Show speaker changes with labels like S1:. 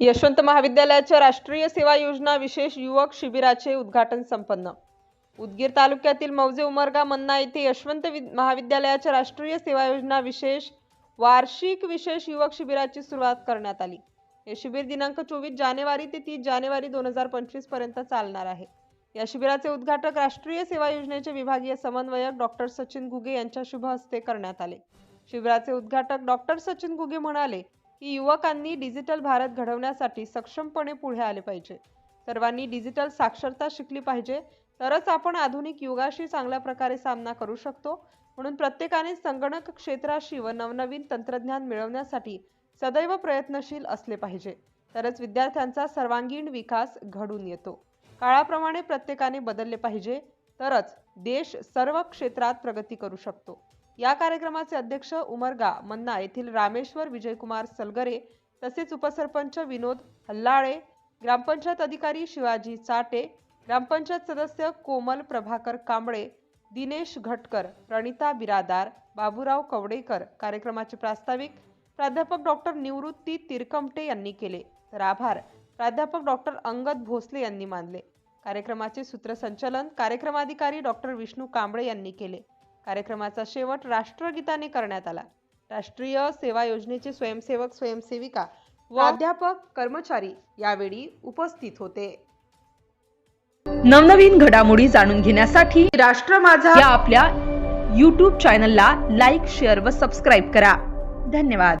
S1: यशवंत महाविद्यालयाच्या राष्ट्रीय सेवा योजना विशेष युवक शिबिराचे उद्घाटन संपन्न. उदगीर तालुक्यातील मौजे उमरगा मन्ना येथे यशवंत महाविद्यालयाच्या राष्ट्रीय सेवा योजना विशेष वार्षिक विशेष युवक शिबिराची सुरुवात करण्यात आली. हे शिबिर दिनांक चोवीस जानेवारी ते तीस जानेवारी दोन हजार पंचवीसपर्यंत चालणार आहे. या शिबिराचे उद्घाटक राष्ट्रीय सेवा योजनेचे विभागीय समन्वयक डॉक्टर सचिन गुगे यांच्या शुभ हस्ते करण्यात आले. शिबिराचे उद्घाटक डॉक्टर सचिन गुगे म्हणाले की युवकांनी डिजिटल भारत घडवण्यासाठी सक्षमपणे पुढे आले पाहिजे. सर्वांनी डिजिटल साक्षरता शिकली पाहिजे. तरच आपण आधुनिक युगाशी चांगल्या प्रकारे सामना करू शकतो. म्हणून प्रत्येकाने संगणक क्षेत्राशी व नवनवीन तंत्रज्ञान मिळवण्यासाठी सदैव प्रयत्नशील असले पाहिजे. तरच विद्यार्थ्यांचा सर्वांगीण विकास घडून येतो. काळाप्रमाणे प्रत्येकाने बदलले पाहिजे. तरच देश सर्व क्षेत्रात प्रगती करू शकतो. या कार्यक्रमाचे अध्यक्ष उमरगा मन्ना येथील रामेश्वर विजयकुमार सलगरे तसेच उपसरपंच विनोद हल्लाळे ग्रामपंचायत अधिकारी शिवाजी चाटे ग्रामपंचायत सदस्य कोमल प्रभाकर कांबळे दिनेश घटकर प्रणिता बिरादार बाबूराव कवडेकर कार्यक्रमाचे प्रास्ताविक प्राध्यापक डॉक्टर निवृत्ती तिरकमटे यांनी केले. तर आभार. प्राध्यापक डॉक्टर अंगद भोसले यांनी मानले. कार्यक्रमाचे सूत्रसंचालन कार्यक्रमाधिकारी डॉक्टर विष्णू कांबळे यांनी केले. कार्यक्रमाचा शेवट राष्ट्रगीताने करण्यात आला. राष्ट्रीय सेवा योजनेचे स्वयंसेवक स्वयंसेविका व अध्यापक कर्मचारी यावेळी उपस्थित होते.
S2: नवनवीन घडामोडी जाणून घेण्यासाठी
S1: राष्ट्र माझा.
S2: या आपल्या यूट्यूब चॅनलला लाईक शेअर व सबस्क्राईब करा. धन्यवाद.